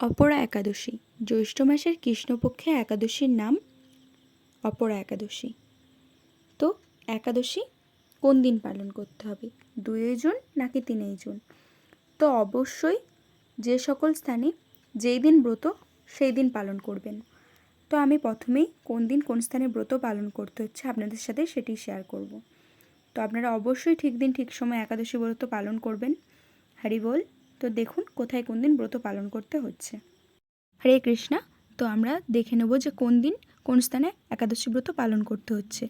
অপরা একাদশী। জ্যৈষ্ঠ মাসের কৃষ্ণপক্ষে একাদশীর নাম অপরা একাদশী। তো একাদশী কোন দিন পালন করতে হবে? দুই জুন নাকি তিনই জুন? তো অবশ্যই যে সকল স্থানে যেই দিন ব্রত, সেই দিন পালন করবেন। তো আমি প্রথমেই কোন দিন কোন স্থানে ব্রত পালন করতে হচ্ছে আপনাদের সাথে সেটি শেয়ার করব। তো আপনারা অবশ্যই ঠিক দিন ঠিক সময় একাদশী ব্রত পালন করবেন। হরি বল। তো দেখুন কোথায় কোন দিন ব্রত পালন করতে হচ্ছে। হরে কৃষ্ণা, তো আমরা দেখে নেব যে কোন দিন কোন স্থানে একাদশী ব্রত পালন করতে হচ্ছে।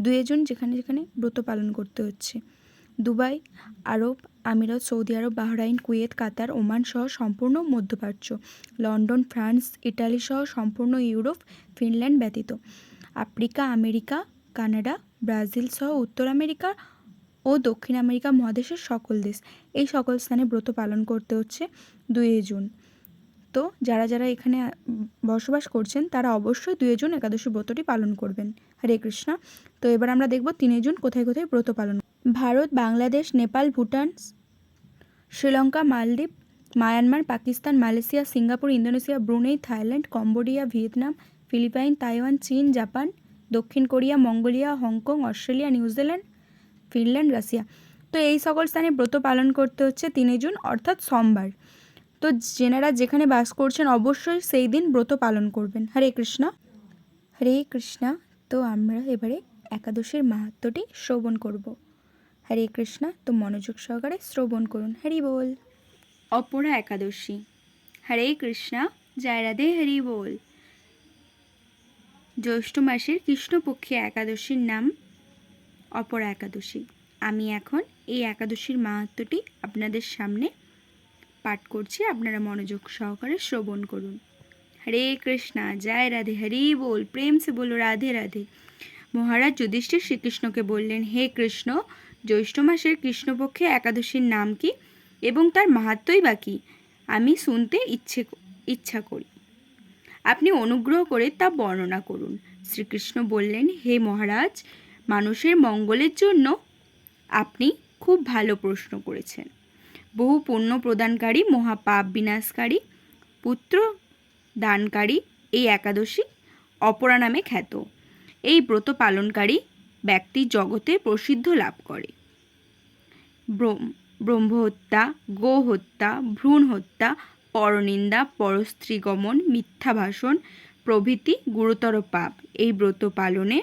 দুই জন যেখানে যেখানে ব্রত পালন করতে হচ্ছে। Dubai, Arab, Emirates, Saudi Arab, Bahrain, Kuwait, Qatar, Oman সহ সম্পূর্ণ মধ্যপ্রাচ্য। লন্ডন, ফ্রান্স, ইটালি সহ সম্পূর্ণ ইউরোপ, ফিনল্যান্ড ব্যতীত। আফ্রিকা, আমেরিকা, কানাডা, ব্রাজিল সহ উত্তর আমেরিকা ও দক্ষিণ আমেরিকা মহাদেশের সকল দেশ। এই সকল স্থানে ব্রত পালন করতে হচ্ছে দুই জুন। তো যারা যারা এখানে বসবাস করছেন, তারা অবশ্যই দুই জুন একাদশী ব্রতটি পালন করবেন। হরে কৃষ্ণ। তো এবার আমরা দেখব তিনে জুন কোথায় কোথায় ব্রত পালন Bharat, Bangladesh, Nepal, Bhutan, Sri Lanka, Maldives, Myanmar, Pakistan, Malaysia, Singapore, Indonesia, Brunei, Thailand, Cambodia, Vietnam, Philippines, Taiwan, চীন, জাপান, দক্ষিণ Korea, Mongolia, Hong Kong, Australia, New Zealand Finland, Russia. তো এই সকল স্থানে ব্রত পালন করতে হচ্ছে তিনে জুন, অর্থাৎ সোমবার। তো যেনারা যেখানে বাস করছেন, অবশ্যই সেই দিন ব্রত পালন করবেন। হরে কৃষ্ণ। হরে কৃষ্ণ। তো আমরা এবারে একাদশীর মাহাত্মটি শ্রবণ করব। হরে কৃষ্ণ। তো মনোযোগ সহকারে শ্রবণ করুন। হরি বল। অপরা একাদশী। হরে কৃষ্ণ। জয় রাধে, হরি বল। জ্যৈষ্ঠ মাসের কৃষ্ণপক্ষী একাদশীর নাম অপরা একাদশী। আমি এখন এই একাদশীর মাহাত্মটি আপনাদের সামনে পাঠ করছি। আপনারা মনোযোগ সহকারে শ্রবণ করুন। হরে কৃষ্ণা, জয় রাধে, হরি বল, প্রেম সে বলো, রাধে রাধে। মহারাজ যুধিষ্ঠির শ্রীকৃষ্ণকে বললেন, হে কৃষ্ণ, জ্যৈষ্ঠ মাসের কৃষ্ণপক্ষে একাদশীর নাম কি এবং তার মাহাত্মই বা কী? আমি শুনতে ইচ্ছে ইচ্ছা করি। আপনি অনুগ্রহ করে তা বর্ণনা করুন। শ্রীকৃষ্ণ বললেন, হে মহারাজ মানুষের মঙ্গলের জন্য আপনি খুব ভালো প্রশ্ন করেছেন। বহু পুণ্য প্রদানকারী, মহাপাপ বিনাশকারী, পুত্র দানকারী এই একাদশী অপরা নামে খ্যাত। এই ব্রত পালনকারী ব্যক্তি জগতে প্রসিদ্ধ লাভ করে। ব্রহ্মহত্যা, গোহত্যা ভ্রূণ হত্যা পরনিন্দা, পরস্ত্রীগমন মিথ্যা ভাষণ প্রভৃতি গুরুতর পাপ। এই ব্রত পালনে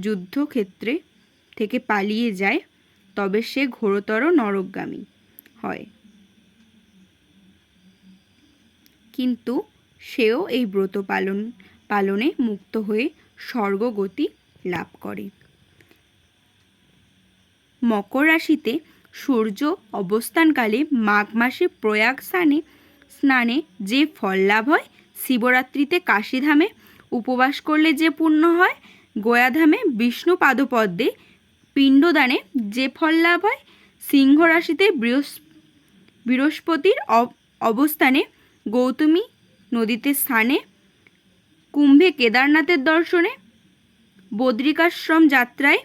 যুদ্ধক্ষেত্রে থেকে পালিয়ে যায়, তবে সে ঘোরতর নরকগামী হয়। কিন্তু সেও এই ব্রত পালন, পালনে মুক্ত হয়ে স্বর্গগতি লাভ করে। মকর রাশিতে সূর্য অবস্থানকালে মাঘ মাসে প্রয়াগ স্থানে, স্নানে যে ফল লাভ হয়, শিবরাত্রিতে কাশীধামে উপবাস করলে যে পুণ্য হয় গয়াধামে বিষ্ণু পাদপদ্মে পিণ্ডদানে যে ফল লাভ হয়, সিংহ রাশিতে বৃহস্পতির অবস্থানে গৌতমী নদীতে স্থানে কুম্ভে কেদারনাথের দর্শনে, বদ্রিকাশ্রম যাত্রায়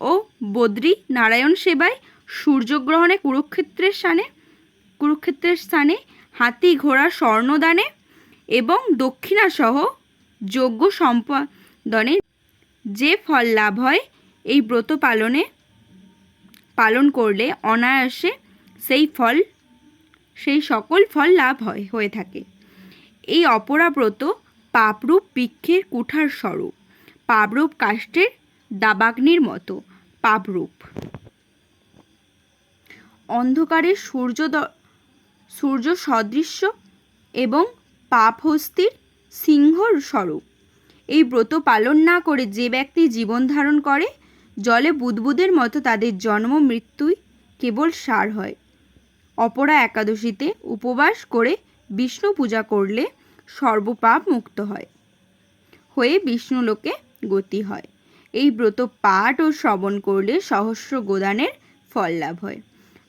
ও বদ্রী নারায়ণ সেবায় সূর্যগ্রহণে কুরুক্ষেত্রের স্থানে কুরুক্ষেত্রের স্থানে হাতি ঘোড়া স্বর্ণদানে এবং দক্ষিণাসহ যোগ্য সম্পাদনে যে ফল লাভ হয়, এই ব্রত পালনে পালন করলে অনায়াসে সেই ফল, সেই সকল ফল লাভ হয়, হয়ে থাকে। এই অপরাব্রত পাপরূপ বৃক্ষের কুঠার স্বরূপ, পাপরূপ কাষ্টের দাবাগ্নির মতো, পাপরূপ। অন্ধকারে সূর্য সূর্য সদৃশ্য এবং পাপহস্তির সিংহর স্বরূপ। এই ব্রত পালন না করে যে ব্যক্তি জীবন ধারণ করে, জলে বুদবুদের মতো তাদের জন্ম, মৃত্যুই কেবল সার হয়। অপরা একাদশীতে উপবাস করে বিষ্ণু পূজা করলে সর্বপাপ মুক্ত হয়। হয়ে বিষ্ণুলোকে গতি হয়। এই ব্রত পাঠ ও শ্রবণ করলে সহস্র গোদানের ফল লাভ হয়।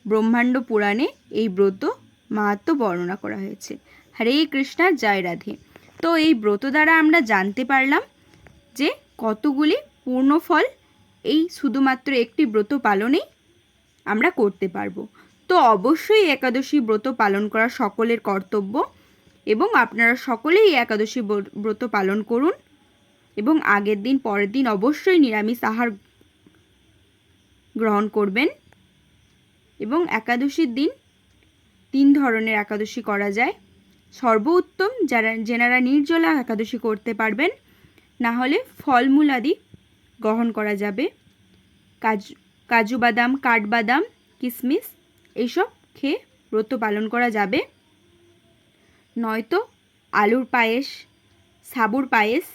ব্রহ্মাণ্ড পুরাণে এই ব্রত মাহাত্ম বর্ণনা করা হয়েছে। হরে কৃষ্ণা, জয় রাধে। তো এই ব্রত দ্বারা আমরা জানতে পারলাম যে কতগুলি পূর্ণ ফল এই শুধুমাত্র একটি ব্রত পালনেই আমরা করতে পারব। তো অবশ্যই একাদশী ব্রত পালন করা সকলের কর্তব্য এবং আপনারা সকলেই একাদশী ব্র- ব্রত পালন করুন এবং আগের দিন, পরের দিন অবশ্যই নিরামিষ আহার গ্রহণ করবেন এবং একাদশীর দিন তিন ধরনের একাদশী করা যায়। সর্বোত্তম যারা যেনারা নির্জলা একাদশী করতে পারবেন, না হলে ফলমূল আদি গ্রহণ করা যাবে। কাজু কাজু বাদাম কাঠবাদাম কিশমিশ এইসব খেয়ে ব্রত পালন করা যাবে। নয়তো আলুর পায়েস, সাবুর পায়েস,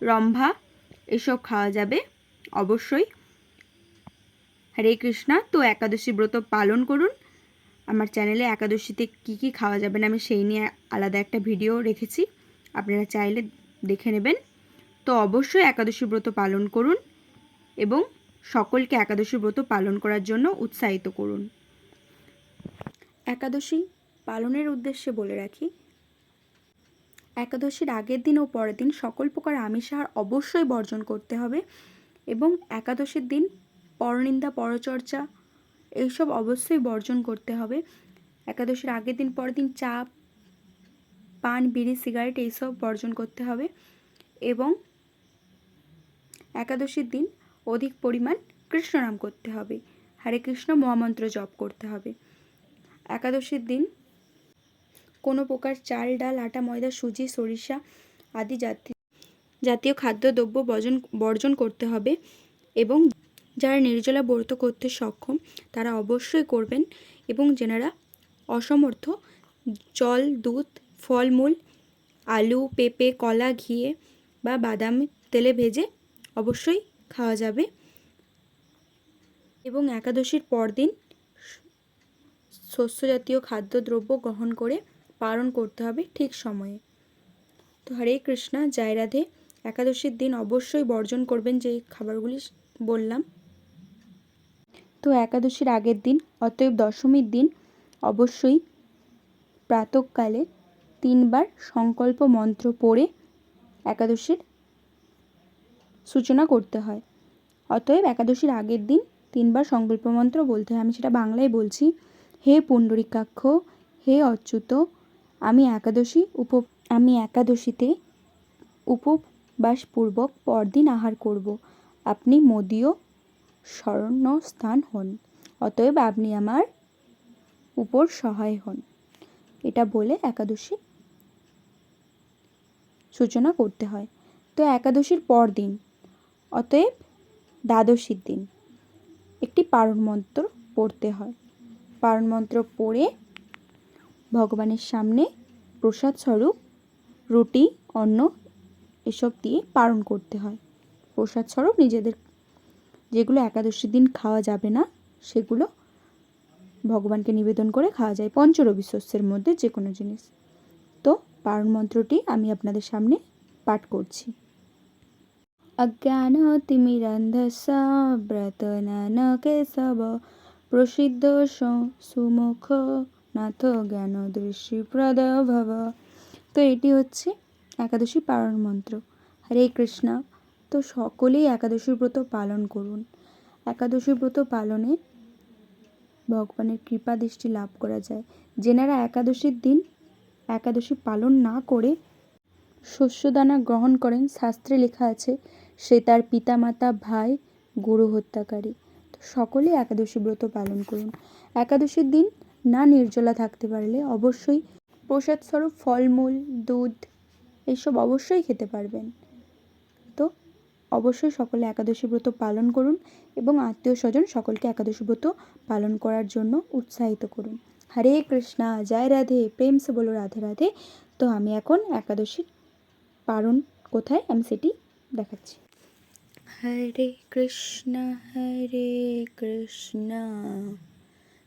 রম্ভা, এসব খাওয়া যাবে। অবশ্যই। হরে কৃষ্ণা, তো একাদশী ব্রত পালন করুন। আমার চ্যানেলে একাদশীতে কি কি খাওয়া যাবে না আমি সেই নিয়ে আলাদা একটা ভিডিও রেখেছি। আপনারা চাইলে দেখে নেবেন। তো অবশ্যই একাদশী ব্রত পালন করুন এবং সকলকে একাদশী ব্রত পালন করার জন্য উৎসাহিত করুন। একাদশী পালনের উদ্দেশ্যে বলে রাখি, একাদশীর আগের দিন ও পরের দিন সকল প্রকার আমিষ আহার অবশ্যই বর্জন করতে হবে এবং একাদশীর দিন পরনিন্দা, পরচর্চা এইসব অবশ্যই বর্জন করতে হবে। একাদশীর আগের দিন, পরের দিন চা, পান, বিড়ি, সিগারেট এইসব বর্জন করতে হবে এবং একাদশীর দিন অধিক পরিমাণ কৃষ্ণনাম করতে হবে। হরে কৃষ্ণ, মহামন্ত্র জপ করতে হবে। একাদশীর দিন কোনো প্রকার চাল, ডাল, আটা, ময়দা, সুজি, সরিষা আদি জাতীয় জাতীয় খাদ্যদ্রব্য বর্জন বর্জন করতে হবে এবং যারা নির্জলা ব্রত করতে সক্ষম, তারা অবশ্যই করবেন এবং যেনারা অসমর্থ, জল, দুধ, ফলমূল, আলু, পেঁপে, কলা ঘিয়ে বা বাদাম, তেলে ভেজে অবশ্যই খাওয়া যাবে। এবং একাদশীর পরদিন শস্য জাতীয় খাদ্যদ্রব্য গ্রহণ করে পালন করতে হবে ঠিক সময়ে। তো হরে কৃষ্ণা, জয় রাধে। একাদশীর দিন অবশ্যই বর্জন করবেন যে খাবারগুলি বললাম। তো একাদশীর আগের দিন, অতএব দশমীর দিন অবশ্যই প্রাতকালে তিনবার সংকল্প মন্ত্র পড়ে একাদশীর সূচনা করতে হয়। অতএব একাদশীর আগের দিন তিনবার সংকল্প মন্ত্র বলতে হয়। আমি সেটা বাংলায় বলছি, হে পুণ্ডরিকাক্ষ, হে অচ্যুত, আমি একাদশী উপ, আমি একাদশীতে উপবাসপূর্বক পরদিন আহার করব। আপনি মোদীয় স্থান হন। অতএব আপনি আমার উপর সহায় হন। এটা বলে একাদশী সূচনা করতে হয়। তো একাদশীর পর দিন, অতএব দ্বাদশীর দিন। একটি পারণ মন্ত্র পড়তে হয়। পারণ মন্ত্র পড়ে ভগবানের সামনে প্রসাদ স্বরূপ, রুটি, অন্ন এসব দিয়ে পালন করতে হয়। প্রসাদ স্বরূপ নিজেদের যেগুলো একাদশীর দিন খাওয়া যাবে না, সেগুলো ভগবানকে নিবেদন করে খাওয়া যায় পঞ্চরবি শস্যের মধ্যে যে কোনো জিনিস। তো পারণ মন্ত্রটি আমি আপনাদের সামনে পাঠ করছি। অজ্ঞানতিমিরন্ধস্য ব্রতনানকে সব প্রসিদ্ধ সুমুখ নাথ জ্ঞান দৃষ্টি প্রদ ভব। তো এটি হচ্ছে একাদশী পালন মন্ত্র। হরে কৃষ্ণা। তো সকলেই একাদশী ব্রত পালন করুন। একাদশী ব্রত পালনে ভগবানের কৃপা দৃষ্টি লাভ করা যায়। যেনারা একাদশীর দিন একাদশী পালন না করে শস্যদানা গ্রহণ করেন, শাস্ত্রে লেখা আছে, সে তার পিতামাতা, ভাই, গুরু হত্যাকারী। তো সকলেই একাদশী ব্রত পালন করুন। একাদশীর দিন না নির্জলা থাকতে পারলে অবশ্যই প্রসাদস্বরূপ ফলমূল, দুধ এইসব অবশ্যই খেতে পারবেন। অবশ্যই সকলে একাদশী ব্রত পালন করুন এবং আত্মীয় স্বজন সকলকে একাদশী ব্রত পালন করার জন্য উৎসাহিত করুন। হরে কৃষ্ণা, জয় রাধে, প্রেম সে বলো রাধে রাধে। তো আমি এখন একাদশীর পালন কোথায় আমি সেটি দেখাচ্ছি। হরে কৃষ্ণ হরে কৃষ্ণ।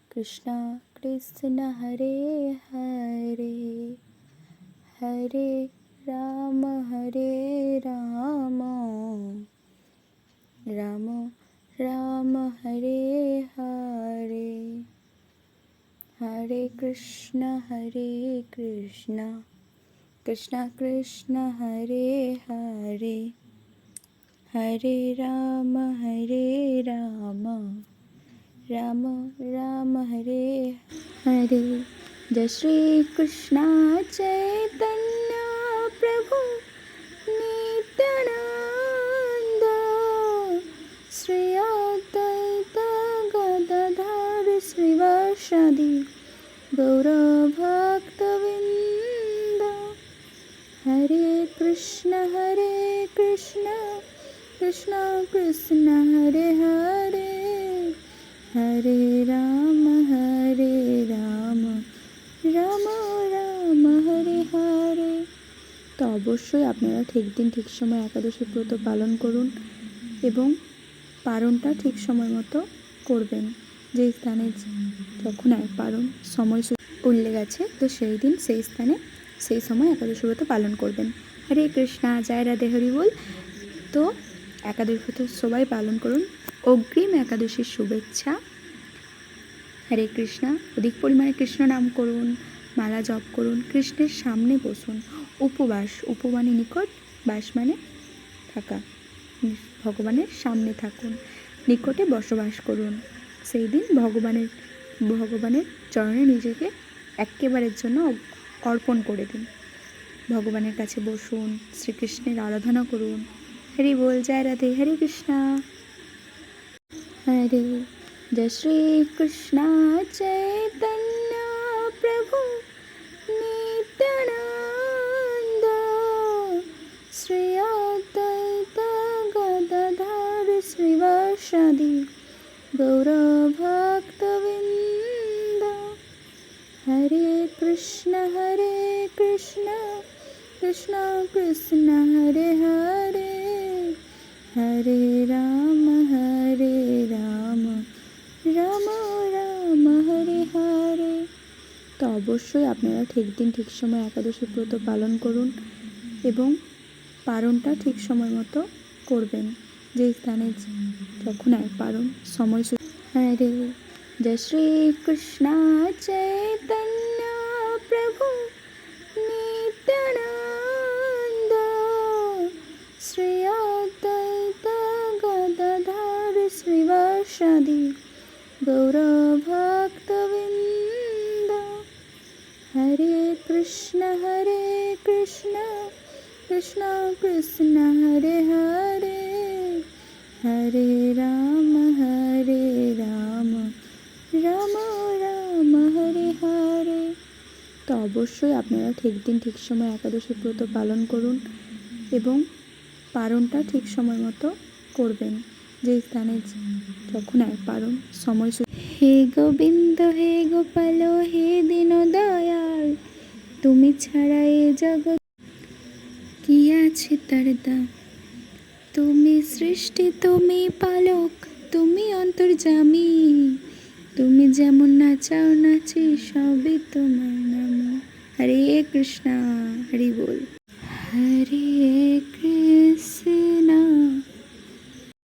কৃষ্ণ কৃষ্ণ হরে হরে। হরে राम, हरे राम। राम राम, हरे हरे। हरे कृष्ण हरे कृष्ण। कृष्ण कृष्ण, हरे हरे। हरे राम हरे राम। राम राम, हरे हरे। जय श्री कृष्ण चैतन्य। শ্রী অদ্বৈত গদাধর শ্রীবাসাদি গৌরভক্তবৃন্দ হরে কৃষ্ণ হরে কৃষ্ণ কৃষ্ণ কৃষ্ণ হরে হরে হরে রাম হরে অবশ্যই আপনারা ঠিক দিন, ঠিক সময় একাদশী ব্রত পালন করুন এবং পারণটা ঠিক সময় মতো করবেন। যে স্থানে যখন এক পারণ সময় উল্লেখ আছে, তো সেই দিন সেই স্থানে সেই সময় একাদশী ব্রত পালন করবেন। হরে কৃষ্ণা, জয় রাধে, হরি বল। তো একাদশী ব্রত সবাই পালন করুন। অগ্রিম একাদশীর শুভেচ্ছা। হরে কৃষ্ণা, অধিক পরিমাণে কৃষ্ণ নাম করুন, মালা জপ করুন, কৃষ্ণের সামনে বসুন। উপবাস, উপমানে নিকট বাস মানে থাকা ভগবানের সামনে থাকুন, নিকটে বসবাস করুন। সেই দিন ভগবানের ভগবানের চরণে নিজেকে একেবারের জন্য অর্পণ করে দিন। ভগবানের কাছে বসুন, শ্রীকৃষ্ণের আরাধনা করুন। হরি বল, জয় রাধে, হরে কৃষ্ণা। হরে, জয় শ্রী কৃষ্ণ চৈতন্য। শ্রীবাসাদি গৌরভক্তবৃন্দ হরে কৃষ্ণ হরে কৃষ্ণ কৃষ্ণ কৃষ্ণ, হরে হরে। হরে রাম হরে রাম রাম রাম, হরে হরে। তো অবশ্যই আপনারা ঠিক দিন, ঠিক সময় একাদশী ব্রত পালন করুন এবং পারণটা ঠিক সময় মতো করবেন। যে স্থানে যখন এক পারণ সময় হরে জয় শ্রী কৃষ্ণ চৈতন্য প্রভু নিত্যানন্দ। শ্রী অদ্বৈত গদাধর শ্রীবাসাদি গৌরভক্তবৃন্দ। হরে কৃষ্ণ হরে কৃষ্ণ কৃষ্ণ কৃষ্ণ, হরে হরে। হরে রাম হরে রাম। রাম রাম, হরে হরে। তো অবশ্যই আপনারা ঠিক দিন, ঠিক সময় একাদশী ব্রত পালন করুন এবং পারণটা ঠিক সময় মতো করবেন। যে স্থানে যখন এক পারণ সময় হে গোবিন্দ, হে গোপাল, হে দিন দয়াল তুমি ছাড়া এ জগৎ কি আছে তার দাম? তুমি সৃষ্টি, তুমি পালক, তুমি অন্তর্জামী তুমি যেমন নাচাও, নাচি, সবই তোমার নাম। হরে কৃষ্ণা, হরি বল। হরে